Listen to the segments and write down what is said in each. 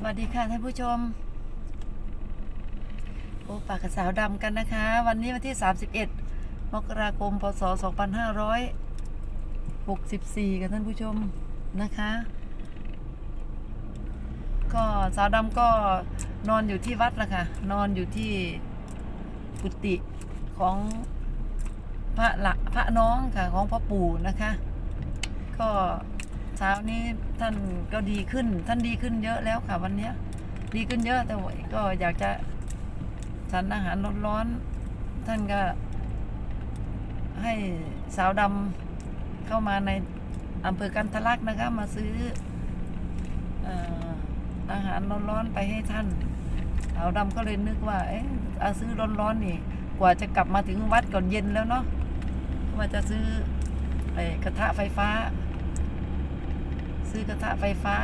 สวัสดีค่ะท่านผู้ชม โอ้ปากกับสาวดำกันนะคะ วันนี้วันที่ 31 มกราคม พศ 2564 กันท่านผู้ชมนะคะ ก็สาวดำก็นอนอยู่ที่วัดละค่ะ นอนอยู่ที่กุฏิของพระละพระน้องค่ะของพ่อปู่นะคะ ก็ เช้านี้ท่านก็ดีขึ้น ท่านดีขึ้นเยอะแล้วค่ะวันเนี้ย ดีขึ้นเยอะแต่วก็อยากจะฉันอาหารร้อนๆท่านก็ ให้สาวดำเข้ามาในอำเภอกันทะลักนะคะ มาซื้อออาหารร้อนๆไปให้ท่านสาวดำก็เลยนึกว่าเอ๊ะเอาซื้อร้อนๆนี่ กว่าจะกลับมาถึงวัดก่อนเย็นแล้วเนาะว่าจะซื้อไอกระทะไฟฟ้า ซื้อกระทะไฟฟ้า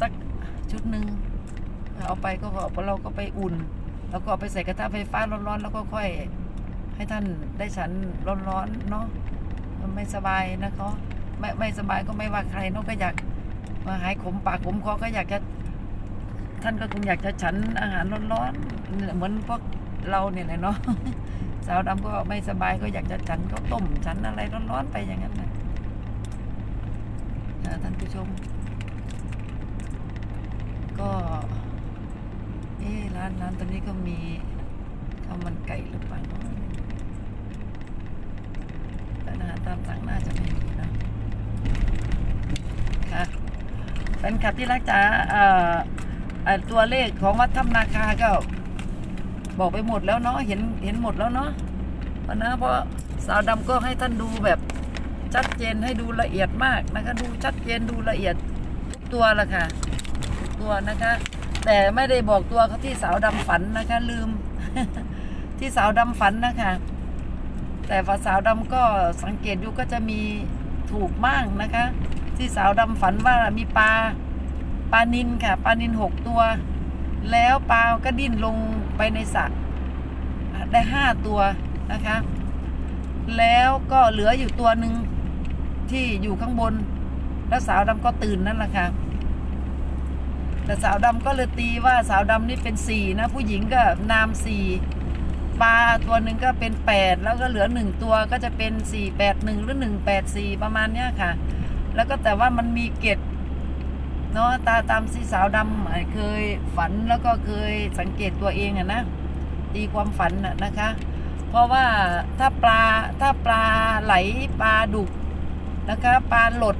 สักชุดหนึ่งเอาไปก็พอเราก็ไปอุ่น แล้วก็เอาไปใส่กระทะไฟฟ้าร้อนๆ แล้วก็ค่อย ให้ท่านได้ฉันร้อนๆเนาะไม่สบายนะคะไม่ไม่สบายก็ไม่ว่าใครเนาะก็อยากมาหายขมปากขมคอก็อยากจะท่านก็คงอยากจะฉันอาหารร้อนๆเหมือนพวกเราเนี่ยแหละเนาะสาวดำก็ไม่สบายก็อยากจะฉันก็ต้มฉันอะไรร้อนๆไปอย่างนั้นนะอ่าท่าน ผู้ชม ก็ เอ๊ร้านร้านตอนนี้ก็มีข้าวมันไก่หรือเปล่าเนาะร้านอาหารตามสั่งน่าจะไม่มีนะค่ะแฟนคลับที่รักจ๋าเอ่อตัวเลขของวัดถ้ำนาคาก็บอกไปหมดแล้วเนาะเห็นเห็นหมดแล้วเนาะเพราะนะเพราะสาวดำก็ให้ท่านดูแบบ ชัดเจนให้ดูละเอียดมากนะคะ ดูชัดเจนดูละเอียดทุกตัวละค่ะทุกตัวนะคะ แต่ไม่ได้บอกตัวเขาที่สาวดำฝันนะคะ ลืม ที่สาวดำฝันนะคะ แต่ฝาสาวดำก็สังเกตดูก็จะมีถูกมากนะคะ ที่สาวดำฝันว่ามีปลาปลานินค่ะปลานินหกตัว แล้วปลาก็ดิ้นลงไปในสระได้ห้าตัวนะคะ แล้วก็เหลืออยู่ตัวหนึ่ง ที่อยู่ข้างบน แล้วสาวดำก็ตื่นนั่นแหละค่ะแต่สาวดำก็เลยตีว่าสาวดำนี่เป็นสี่นะ ผู้หญิงก็นามสี่ปลาตัวหนึ่งก็เป็นแปดแล้วก็เหลือหนึ่งตัวก็จะเป็นสี่แปดหนึ่งหรือหนึ่งแปดสี่ประมาณเนี้ยค่ะ แล้วก็แต่ว่ามันมีเกตเนาะตาตามสีสาวดำเคยฝันแล้วก็เคยสังเกตตัวเองอะนะตีความฝันอะนะคะ เพราะว่าถ้าปลาถ้าปลาไหลปลาดุก นะคะปลาหลด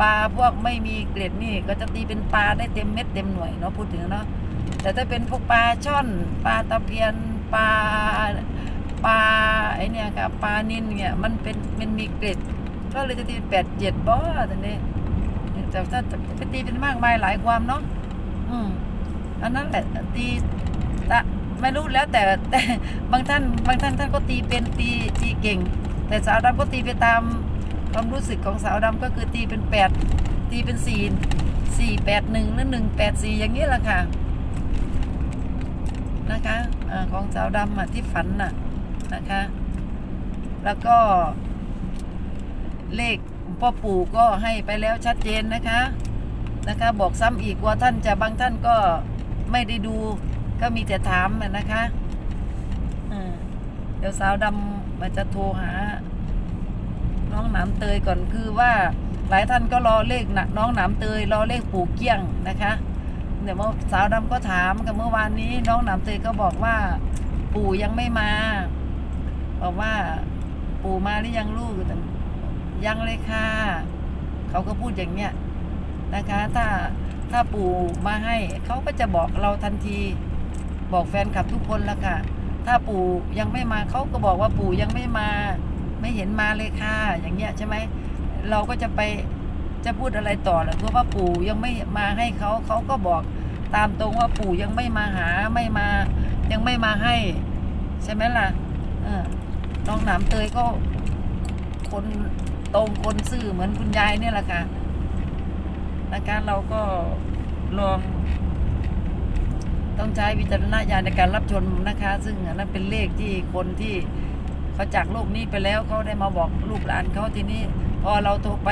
ปลาพวกไม่มีเกล็ดนี่ก็จะตีเป็นปลาได้เต็มเม็ดเต็มหน่วยเนาะพูดถึงเนาะแต่ถ้าเป็นพวกปลาช่อนปลาตะเพียนปลาปลาไอเนี่ยค่ะปลานินเนี่ยมันเป็นมันมีเกล็ด ก็เลยจะตีแปดเจ็ดบ่ตอนนี้แต่ถ้าไปตีเป็นมากมายหลายความเนาะอืมอันนั้นแหละตีตะไม่รู้แล้วแต่แต่บางท่านบางท่านท่านก็ตีเป็นตีตีเก่ง แต่สาวดำก็ตีไปตาม ความรู้สึกของสาวดำก็คือตีเป็นแปดตีเป็นสี่สี่แปดหนึ่งหรือหนึ่งแปดสี่อย่างนี้แหละค่ะนะคะอาของสาวดำอะที่ฝันน่ะนะคะ แล้วก็ เลขพ่อปู่ก็ให้ไปแล้วชัดเจนนะคะนะคะ บอกซ้ำอีกว่าท่านจะบางท่านก็ไม่ได้ดูก็มีแต่ถามนะคะเดี๋ยวสาวดำมันจะโทรหา น้องหนามเตยก่อนคือว่าหลายท่านก็รอเลขนะน้องหนามเตยรอเลขปู่เกี้ยงนะคะเดี๋ยวเมื่อสาวดำก็ถามกับเมื่อวานนี้น้องหนามเตยก็บอกว่า ปู่ยังไม่มา บอกว่าปู่มาหรือยังลูกยังเลยค่ะเขาก็พูดอย่างเนี้ยนะคะ ถ้าถ้าปู่มาให้เขาก็จะบอกเราทันที บอกแฟนคลับทุกคนละค่ะ ถ้าปู่ยังไม่มาเขาก็บอกว่าปู่ยังไม่มา ไม่เห็นมาเลยค่ะ อย่างเงี้ยใช่ไหมเราก็จะไปจะพูดอะไรต่อล่ะเพราะว่าปู่ยังไม่มาให้เขาเขาก็บอกตามตรงว่าปู่ยังไม่มาหาไม่มา ยังไม่มาให้ ใช่ไหมล่ะเออน้องหนามเตยก็คนตรงคนซื่อเหมือนคุณยายเนี่ยแหละค่ะนะคะเราก็ลอง ต้องใช้วิจารณญาณในการรับชมนะคะ ซึ่งอันนั้นเป็นเลขที่คนที่ เขาจากโลกนี้ไปแล้วเขาได้มาบอกลูกหลานเขาทีนี้พอเราโทรไป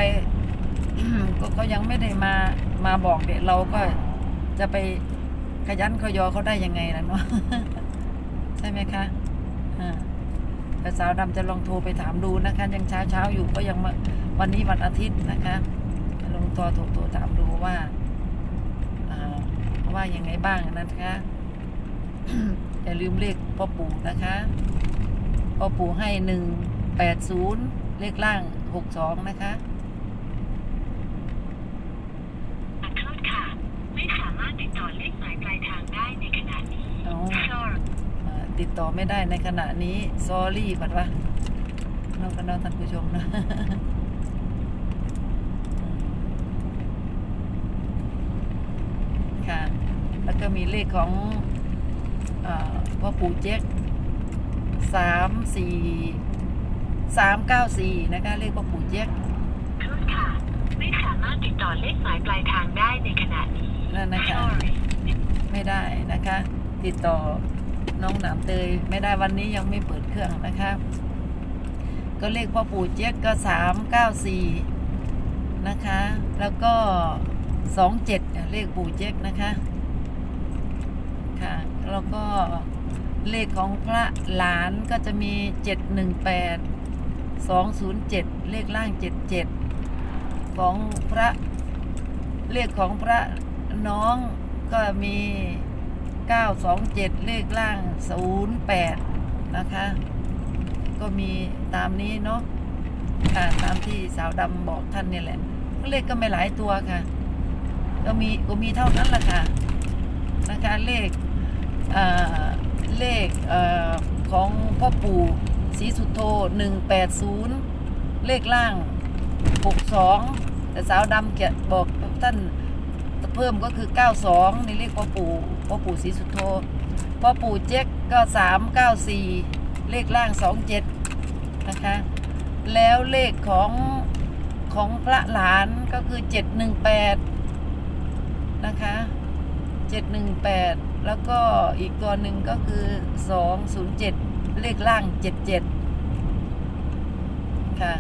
ก็เขายังไม่ได้มามาบอกเนี่ยเราก็จะไปขยันขยอเขาได้ยังไงล่ะเนาะใช่ไหมคะอ่าแต่สาวดำจะลองโทรไปถามดูนะคะ ยังเช้าเช้าอยู่ก็ยังวันนี้วันอาทิตย์นะคะลองโทรโทรโทรถามดูว่าอ่าว่ายังไงบ้างนะคะอย่าลืมเลขพ่อปู่นะคะ พ่อปู่ให้หนึ่งแปดศูนย์เลขล่างหกสองนะคะขอโทษค่ะ ไม่สามารถติดต่อเลขหมายปลายทางได้ในขณะนี้อ๋อ Sorry เอ่อติดต่อไม่ได้ในขณะนี้ซอรี่บัดว่าน้องกันน้องท่านผู้ชมนะ ค่ะ แล้วก็มีเลขของเออพ่อปู่เจ๊ก สามสี่สามเก้าสี่นะคะเลขพ่อปู่เจ๊กโทษค่ะ ไม่สามารถติดต่อเลขหมายปลายทางได้ในขณะนี้ นั่นนะคะ Sorry ไม่ได้นะคะ ติดต่อน้องหนามเตยไม่ได้วันนี้ยังไม่เปิดเครื่องนะคะ ก็เลขพ่อปู่เจ๊กก็สามเก้าสี่นะคะ แล้วก็สองเจ็ดเลขปู่เจ๊กนะคะ ค่ะ แล้วก็ เลขของพระหลานก็จะมีเจ็ดหนึ่งแปดสองศูนย์เจ็ดเลขล่างเจ็ดเจ็ดของพระเลขของพระน้องก็มี 927 เลขล่าง 08 นะคะ ก็มีตามนี้เนาะค่ะตามที่สาวดำบอกท่านนี่แหละ เลขก็ไม่หลายตัวค่ะ ก็มีก็มีเท่านั้นแหละค่ะนะคะเลขอ่อ เลขเออของพ่อปู่ศรีสุโธ180 เลขล่าง 62 แต่สาวดำเกียบอกท่านเพิ่มก็คือ 92 ในเลขพ่อปู่พ่อปู่ศรีสุโธพ่อปู่เจ๊กก็ 394 เลขล่าง 27 นะคะ แล้วเลขของของพระหลานก็คือ 718 นะคะ 718 แล้วก็อีกตัวหนึ่งก็คือ 207 เลขล่าง 77 ค่ะ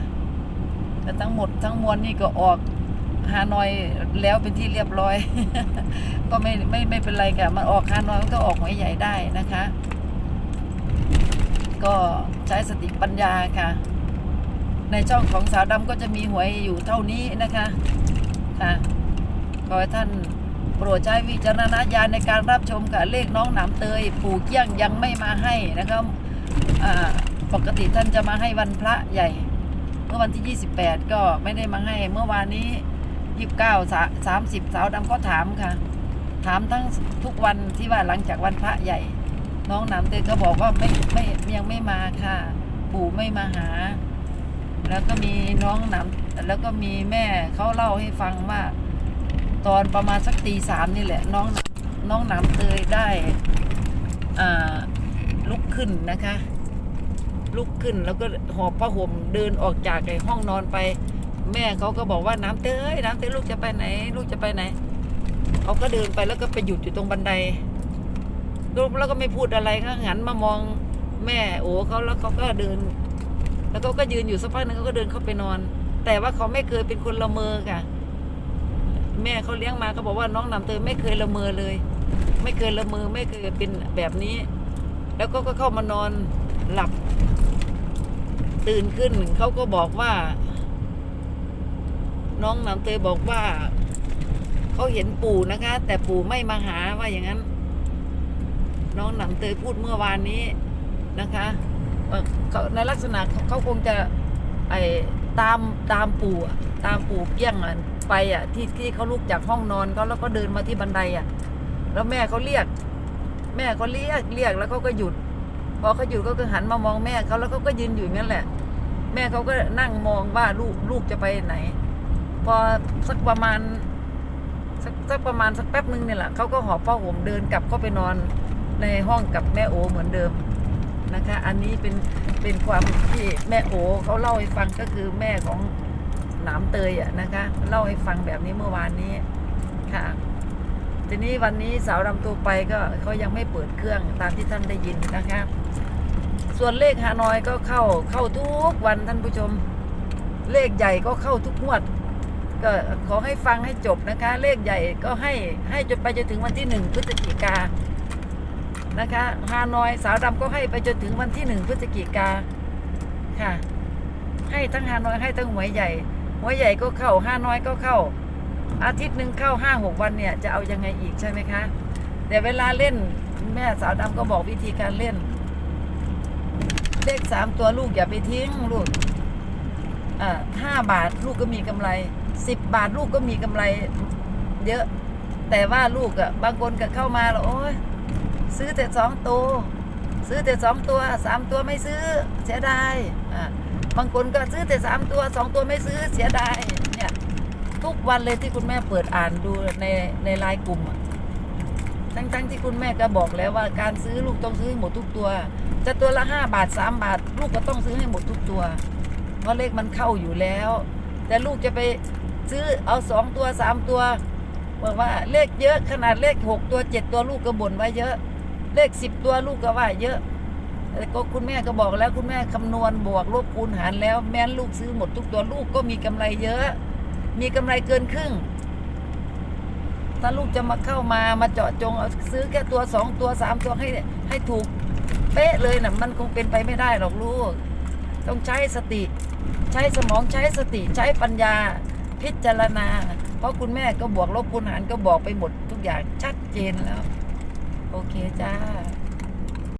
แต่ทั้งหมดทั้งมวลนี่ก็ออกฮานอยแล้วเป็นที่เรียบร้อย ก็ไม่ไม่ไม่เป็นไรค่ะมันออกฮานอยมันก็ออกหวยใหญ่ได้นะคะ ก็ใช้สติปัญญาค่ะ ในช่องของสาวดำก็จะมีหวยอยู่เท่านี้นะคะค่ะขอให้ท่าน โปรดใช้วิจารณญาณในการรับชมค่ะเลขน้องหนามเตย ปู่เกี้ยงยังไม่มาให้นะครับปกติท่านจะมาให้วันพระใหญ่ เมื่อวันที่ 28 ก็ไม่ได้มาให้ เมื่อวานนี้ 29 30 สาวดำก็ถามค่ะ ถามทั้งทุกวันที่ว่าหลังจากวันพระใหญ่ น้องหนามเตยก็บอกว่าไม่ไม่ยังไม่มาค่ะ ปู่ไม่มาหา แล้วก็มีน้องหนามแล้วก็มีแม่เขาเล่าให้ฟังว่า ตอนประมาณสักตีสามนี่แหละน้องน้องนามเตยได้ลุกขึ้นนะคะ ลุกขึ้นแล้วก็หอบผ้าห่มเดินออกจากไอ้ห้องนอนไป แม่เขาก็บอกว่าน้ำเตยน้ำเตยลูกจะไปไหน ลูกจะไปไหนเขาก็เดินไปแล้วก็ไปหยุดอยู่ตรงบันไดลูกแล้วก็ไม่พูดอะไรก็หันมามองแม่โอ้เขาแล้วเขาก็เดิน แล้วเขาก็ยืนอยู่สักพักหนึงเขาก็เดินเข้าไปนอน แต่ว่าเขาไม่เคยเป็นคนละเมอค่ะ แม่เขาเลี้ยงมาเขาบอกว่าน้องน้ำเตยไม่เคยละเมอเลย ไม่เคยละเมอไม่เคยเป็นแบบนี้ แล้วก็ก็เข้ามานอนหลับ ตื่นขึ้นเขาก็บอกว่า น้องน้ำเตยบอกว่าเขาเห็นปู่นะคะ แต่ปู่ไม่มาหาว่าอย่างนั้น น้องหนำเตยพูดเมื่อวานนี้นะคะในลักษณะเขาคงจะไอตามตามปู่ตามปู่เปี้ยงอะ ไปอะที่ที่เขาลุกจากห้องนอนเขาแล้วก็เดินมาที่บันไดอะ แล้วแม่เขาเรียก แม่เขาเรียกเรียกแล้วเขาก็หยุด พอเขาหยุดเขาก็หันมามองแม่เขาแล้วเขาก็ยืนอยู่อย่างนั้นแหละ แม่เขาก็นั่งมองว่าลูกลูกจะไปไหน พอสักประมาณสักสักประมาณสักแป๊บนึงเนี่ยแหละเขาก็หอบผ้าห่มเดินกลับเข้าไปนอนในห้องกับแม่โอเหมือนเดิมนะคะ อันนี้เป็นเป็นความที่แม่โอเขาเล่าให้ฟังก็คือแม่ของ หนามเตยอะนะคะเล่าให้ฟังแบบนี้เมื่อวานนี้ค่ะ ทีนี้วันนี้สาวดำตัวไปก็เขายังไม่เปิดเครื่องตามที่ท่านได้ยินนะคะ ส่วนเลขฮานอยก็เข้าเข้าทุกวันท่านผู้ชม เลขใหญ่ก็เข้าทุกงวด ก็ขอให้ฟังให้จบนะคะ เลขใหญ่ก็ให้ให้จนไปจนถึงวันที่หนึ่งพฤศจิกานะคะฮานอยสาวดำก็ให้ไปจนถึงวันที่หนึ่งพฤศจิกาค่ะ ให้ทั้งฮานอยให้ทั้งหวยใหญ่ หวใหญ่ก็เข้าฮาน้อยก็เข้า อาทิตย์หนึ่งเข้าห้าหกวันเนี่ยจะเอายังไงอีกใช่ไหมคะแต่เวลาเล่นแม่สาวดำก็บอกวิธีการเล่น เลขสามตัวลูกอย่าไปทิ้งลูกอ่าห้าบาทลูกก็มีกำไรสิบบาทลูกก็มีกำไรเยอะ แต่ว่าลูกอะ่ะบางคนก็เข้ามาแล้วโอ้ยซื้อแต่สองตัว ซื้อแต่สองตัวสามตัวไม่ซื้อเสียดายอ่า บางคนก็ซื้อแต่สามตัวสองตัวไม่ซื้อเสียดายเนี่ยทุกวันเลยที่คุณแม่เปิดอ่านดูในในไลน์กลุ่มอะทั้งๆที่คุณแม่ก็บอกแล้วว่าการซื้อลูกต้องซื้อให้หมดทุกตัว จะตัวละห้าบาทสามบาท ลูกก็ต้องซื้อให้หมดทุกตัวเพราะเลขมันเข้าอยู่แล้ว แต่ลูกจะไปซื้อเอาสองตัวสามตัวบอกว่าเลขเยอะขนาดเลขหกตัวเจ็ดตัวลูกก็บ่นไว้เยอะ เลขสิบตัวลูกก็ว่าเยอะ แต่ก็คุณแม่ก็บอกแล้วคุณแม่คำนวณบวกลบคูณหารแล้วแม้นลูกซื้อหมดทุกตัวลูกก็มีกำไรเยอะ มีกำไรเกินครึ่ง ถ้าลูกจะมาเข้ามามาเจาะจงเอาซื้อแค่ตัวสองตัวสามตัวให้ให้ถูกเป๊ะเลยนะ่ะมันคงเป็นไปไม่ได้หรอกลูก ต้องใช้สติ ใช้สมองใช้สติใช้ปัญญาพิจารณา เพราะคุณแม่ก็บวกลบคูณหารก็บอกไปหมดทุกอย่างชัดเจนแล้ว โอเคจ้า